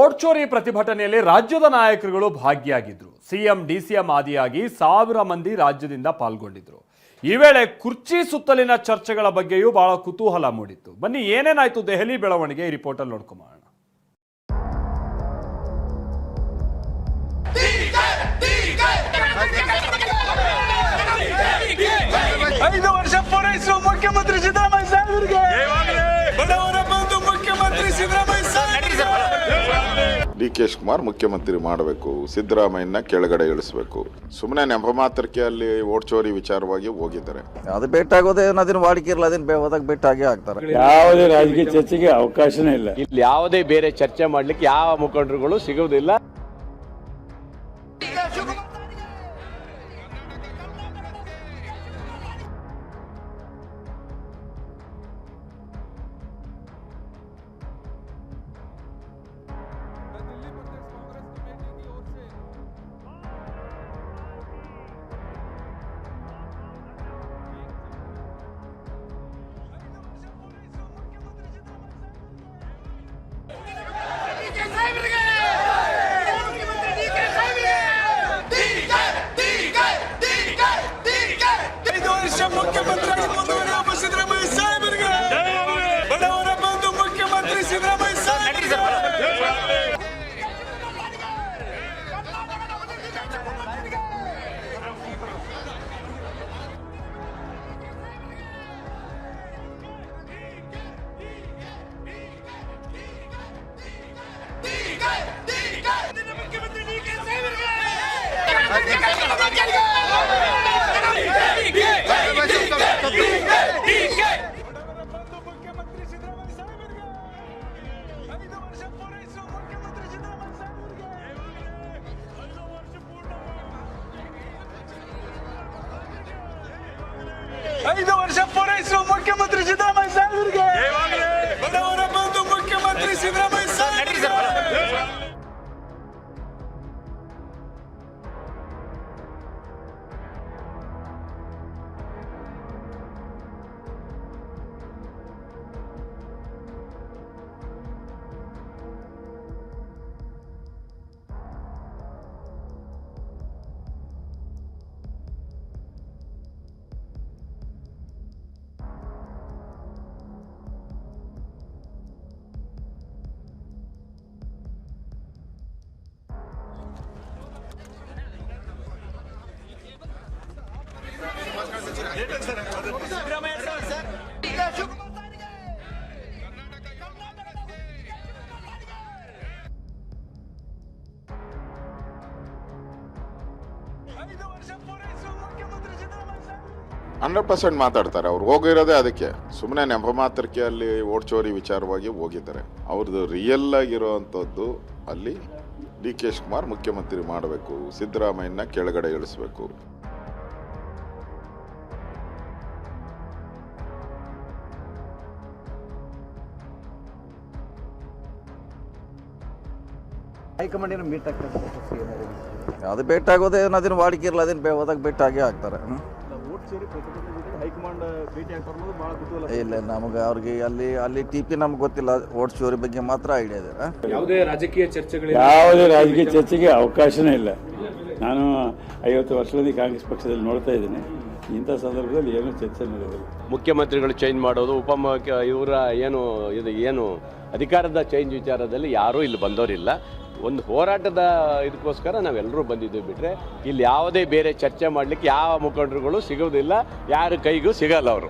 Vote ಚೋರಿ ಪ್ರತಿಭಟನೆಯಲ್ಲಿ ರಾಜ್ಯದ ನಾಯಕರುಗಳು ಭಾಗಿಯಾಗಿದ್ರು. ಸಿಎಂ, ಡಿಸಿಎಂ ಆದಿಯಾಗಿ ಸಾವಿರ ಮಂದಿ ರಾಜ್ಯದಿಂದ ಪಾಲ್ಗೊಂಡಿದ್ರು. ಈ ವೇಳೆ ಕುರ್ಚಿ ಸುತ್ತಲಿನ ಚರ್ಚೆಗಳ ಬಗ್ಗೆಯೂ ಬಹಳ ಕುತೂಹಲ ಮೂಡಿತ್ತು. ಬನ್ನಿ, ಏನೇನಾಯ್ತು ದೆಹಲಿ ಬೆಳವಣಿಗೆ? ಈ ರಿಪೋರ್ಟಲ್ಲಿ ನೋಡ್ಕೊಂಬೋಣ ಐದು ವರ್ಷ ಪೂರೈಸುವ ಮುಖ್ಯಮಂತ್ರಿ ಡಿ ಕುಮಾರ್ ಶಿವಕುಮಾರ್ ಮುಖ್ಯಮಂತ್ರಿ ಮಾಡಬೇಕು ಸಿದ್ದರಾಮಯ್ಯನ ಕೆಳಗಡೆ ಇಳಿಸಬೇಕು. ಸುಮ್ಮನೆ ನೆಪ ಮಾತ್ರಕ್ಕೆ ಅಲ್ಲಿ ಓಟ್ ಚೋರಿ ವಿಚಾರವಾಗಿ ಹೋಗಿದ್ದಾರೆ. ಅದು ಭೇಟಾಗೋದೇ ಅದನ್ನ ವಾಡಿಕೆ ಇರಲ್ಲ ಅದನ್ನ ಬೇ- ಹೋದಾಗ ಭೇಟಾಗಿ ಆಗ್ತಾರೆ. ಯಾವುದೇ ರಾಜಕೀಯ ಚರ್ಚೆಗೆ ಅವಕಾಶನೇ ಇಲ್ಲ. ಇಲ್ಲಿ ಯಾವುದೇ ಬೇರೆ ಚರ್ಚೆ ಮಾಡ್ಲಿಕ್ಕೆ ಯಾವ ಮುಖಂಡರುಗಳು ಸಿಗುವುದಿಲ್ಲ. ಮುಖ್ಯಮಂತ್ರಿ ಐದು ವರ್ಷ ಪೂರೈಸುವ ಮುಖ್ಯಮಂತ್ರಿ ಸಿದ್ದರಾಮಯ್ಯ ಹಂಡ್ರೆಡ್ ಪರ್ಸೆಂಟ್ ಮಾತಾಡ್ತಾರೆ ಅವ್ರು. ಹೋಗಿರೋದೇ ಅದಕ್ಕೆ. ಸುಮ್ಮನೆ ನೆಪ ಮಾತ್ರಕ್ಕೆ ಅಲ್ಲಿ ಓಡ್ಚೋರಿ ವಿಚಾರವಾಗಿ ಹೋಗಿದ್ದಾರೆ. ಅವ್ರದ್ದು ರಿಯಲ್ ಆಗಿರೋವಂಥದ್ದು ಅಲ್ಲಿ ಡಿ ಕೆ ಕುಮಾರ್ ಮುಖ್ಯಮಂತ್ರಿ ಮಾಡಬೇಕು. ಸಿದ್ದರಾಮಯ್ಯನ ಕೆಳಗಡೆ ಇಳಿಸಬೇಕು. ಮೀಟ್ ಆಗ್ತಾರೆ ಅದು ಭೇಟಿ ಆಗೋದೇ ಅದನ್ನ ವಾಡಿಕೆ ಇರಲ್ಲ ಅದನ್ನ ಬೇ- ಹೋದಾಗ ಭೇಟಿ ಆಗೇ ಆಗ್ತಾರೆ. ಇಲ್ಲ ನಮಗೆ ಅವ್ರಿಗೆ ಅಲ್ಲಿ ಅಲ್ಲಿ ಟಿ ಪಿ ನಮ್ಗೆ ಗೊತ್ತಿಲ್ಲ ಓಟ್ ಚೋರಿ ಬಗ್ಗೆ ಮಾತ್ರ ಐಡಿಯಾ ಇದೆ ಆ? ಯಾವುದೇ ರಾಜಕೀಯ ಚರ್ಚೆಗೆ ಅವಕಾಶನೇ ಇಲ್ಲ. ನಾನು ಐವತ್ತು ವರ್ಷದಲ್ಲಿ ಕಾಂಗ್ರೆಸ್ ಪಕ್ಷದಲ್ಲಿ ನೋಡ್ತಾ ಇದ್ದೀನಿ. ಇಂಥ ಸಂದರ್ಭದಲ್ಲಿ ಏನು ಚರ್ಚೆ ನಡೆಯೋದಿಲ್ಲ ಮುಖ್ಯಮಂತ್ರಿಗಳು ಚೇಂಜ್ ಮಾಡೋದು ಉಪ ಇವರ ಏನು ಇದು ಏನು ಅಧಿಕಾರದ ಚೇಂಜ್ ವಿಚಾರದಲ್ಲಿ ಯಾರೂ ಇಲ್ಲಿ ಬಂದವರಿಲ್ಲ. ಒಂದು ಹೋರಾಟದ ಇದಕ್ಕೋಸ್ಕರ ನಾವೆಲ್ಲರೂ ಬಂದಿದ್ದೀವಿ ಬಿಟ್ಟರೆ ಇಲ್ಲಿ ಯಾವುದೇ ಬೇರೆ ಚರ್ಚೆ ಮಾಡಲಿಕ್ಕೆ ಯಾವ ಮುಖಂಡರುಗಳು ಸಿಗೋದಿಲ್ಲ, ಯಾರ ಕೈಗೂ ಸಿಗಲ್ಲ ಅವರು.